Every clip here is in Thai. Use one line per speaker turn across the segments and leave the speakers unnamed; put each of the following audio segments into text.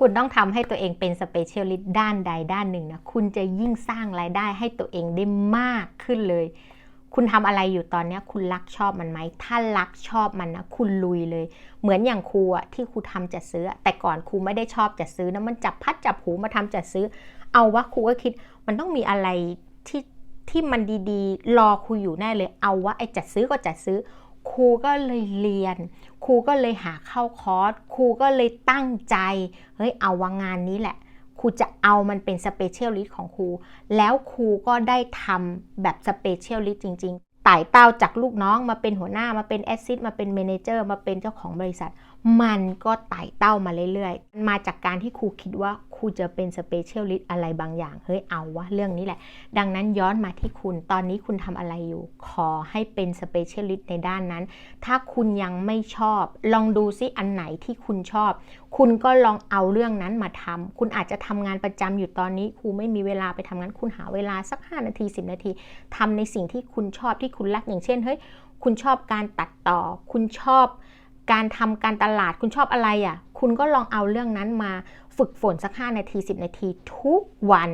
คุณต้องทำให้ตัวเองเป็นสเปเชียลิสต์ด้านใดด้านหนึ่งนะ คุณจะยิ่งสร้างรายได้ให้ตัวเองได้มากขึ้นเลย คุณทำอะไรอยู่ตอนนี้คุณรักชอบมันไหม ถ้ารักชอบมันนะ คุณลุยเลย เหมือนอย่างครูอะที่ครูทำจัดซื้อ แต่ก่อนครูไม่ได้ชอบจัดซื้อนะ มันจับพัดจับหูมาทำจัดซื้อ เอาวะครูก็คิด มันต้องมีอะไรที่ที่มันดีๆ รอครูอยู่แน่เลย เอาวะไอ้จัดซื้อก็จัดซื้อ ครูก็เลยเรียน ครูก็เลยหาเข้าคอร์สครูก็เลยตั้งใจ เฮ้ยเอาวางงานนี้แหละ ครูจะเอามันเป็นสเปเชียลลิสต์ของครู แล้วครูก็ได้ทำแบบสเปเชียลลิสต์จริง ๆไต่เต้าจากลูกน้องมาเป็นหัวหน้ามาเป็นแอสซิสมาเป็นเมนเจอร์มาเป็นเจ้าของบริษัท มันก็ไต่เต้ามาเรื่อยๆ มาจากการที่ครูคิดว่าครูจะเป็นสเปเชียลิสต์อะไรบางอย่าง เฮ้ยเอาวะเรื่องนี้แหละ ดังนั้นย้อนมาที่คุณ ตอนนี้คุณทำอะไรอยู่ ขอให้เป็นสเปเชียลิสต์ในด้านนั้น ถ้าคุณยังไม่ชอบ ลองดูซิอันไหนที่คุณชอบ คุณก็ลองเอาเรื่องนั้นมาทำ คุณอาจจะทำงานประจำอยู่ตอนนี้ ครูไม่มีเวลาไปทำงาน คุณหาเวลาสัก 5 นาที 10 นาทีทำในสิ่งที่คุณชอบที่คุณรัก อย่างเช่น เฮ้ย คุณชอบการตัดต่อ คุณชอบ การทำการตลาดคุณชอบอะไรอะ่ะ คุณก็ลองเอาเรื่องนั้นมาฝึกฝนสัก 5 นาที 10 นาทีทุกวัน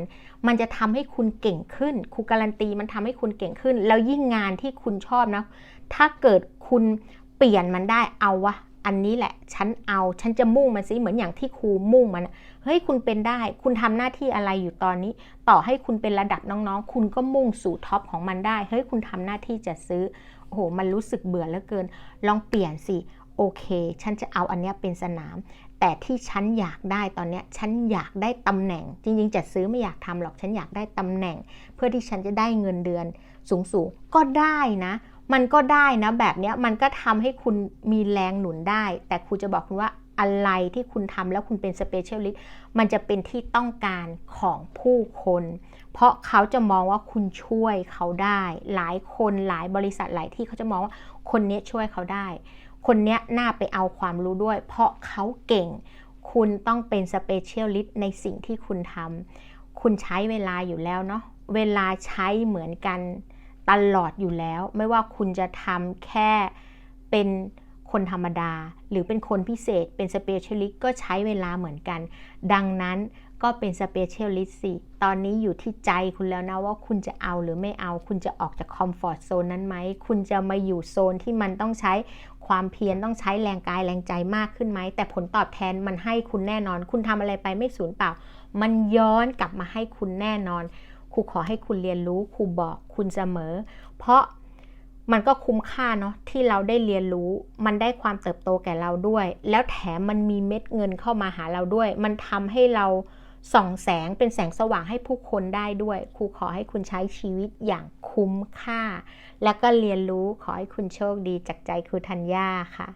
มันจะทำให้คุณเก่งขึ้นครูการันตีมันทำให้คุณเก่งขึ้น แล้วยิ่งงานที่คุณชอบนะ ถ้าเกิดคุณเปลี่ยนมันได้เอาวะอันนี้แหละ ฉันเอา ฉันจะมุ่งมันสิ เหมือนอย่างที่ครูมุ่งมัน เฮ้ย คุณเป็นได้ คุณทำหน้าที่อะไรอยู่ตอนนี้ ต่อให้คุณเป็นระดับน้องๆ คุณก็มุ่งสู่ท็อปของมันได้ เฮ้ย คุณทำหน้าที่จะซื้อ โอ้โห มันรู้สึกเบื่อเหลือเกิน ลองเปลี่ยนสิ โอเค ฉันจะเอาอันนี้เป็นสนาม แต่ที่ฉันอยากได้ตอนนี้ฉันอยากได้ตำแหน่ง จริงๆ จะซื้อไม่อยากทำหรอก ฉันอยากได้ตำแหน่ง เพื่อที่ฉันจะได้เงินเดือนสูงๆ ก็ได้นะ มันก็ได้นะ แบบเนี้ยมันก็ทำให้คุณมีแรงหนุนได้ แต่ครูจะบอกคุณว่าอะไรที่คุณทำแล้วคุณเป็นสเปเชียลิสต์มันจะเป็นที่ต้องการของผู้คน เพราะเขาจะมองว่าคุณช่วยเขาได้ หลายคนหลายบริษัทหลายที่เขาจะมองว่าคนนี้ช่วยเขาได้ คนเนี้ยน่าไปเอาความรู้ด้วย เพราะเขาเก่ง คุณต้องเป็นสเปเชียลิสต์ในสิ่งที่คุณทำคุณใช้เวลาอยู่แล้วเนาะเวลาใช้เหมือนกันตลอดอยู่แล้ว ไม่ว่าคุณจะทำแค่เป็น คนธรรมดา หรือเป็นคนพิเศษ เป็นสเปเชียลิสต์ก็ใช้เวลาเหมือนกัน ดังนั้นก็เป็นสเปเชียลิสต์สิ ตอนนี้อยู่ที่ใจคุณแล้วนะว่าคุณจะเอาหรือไม่เอา คุณจะออกจากคอมฟอร์ทโซนนั้นไหม คุณจะมาอยู่โซนที่มันต้องใช้ความเพียรต้องใช้แรงกายแรงใจมากขึ้นไหม แต่ผลตอบแทนมันให้คุณแน่นอน คุณทำอะไรไปไม่สูญเปล่า มันย้อนกลับมาให้คุณแน่นอน ครูขอให้คุณเรียนรู้ ครูบอกคุณเสมอ เพราะ มันก็คุ้มค่าเนาะที่เราได้เรียนรู้ มันได้ความเติบโตแก่เราด้วย แล้วแถมมันมีเม็ดเงินเข้ามาหาเราด้วย มันทำให้เราส่องแสงเป็นแสงสว่างให้ผู้คนได้ด้วย ครูขอให้คุณใช้ชีวิตอย่างคุ้มค่า แล้วก็เรียนรู้ขอให้คุณโชคดีจากใจครูธัญญาค่ะ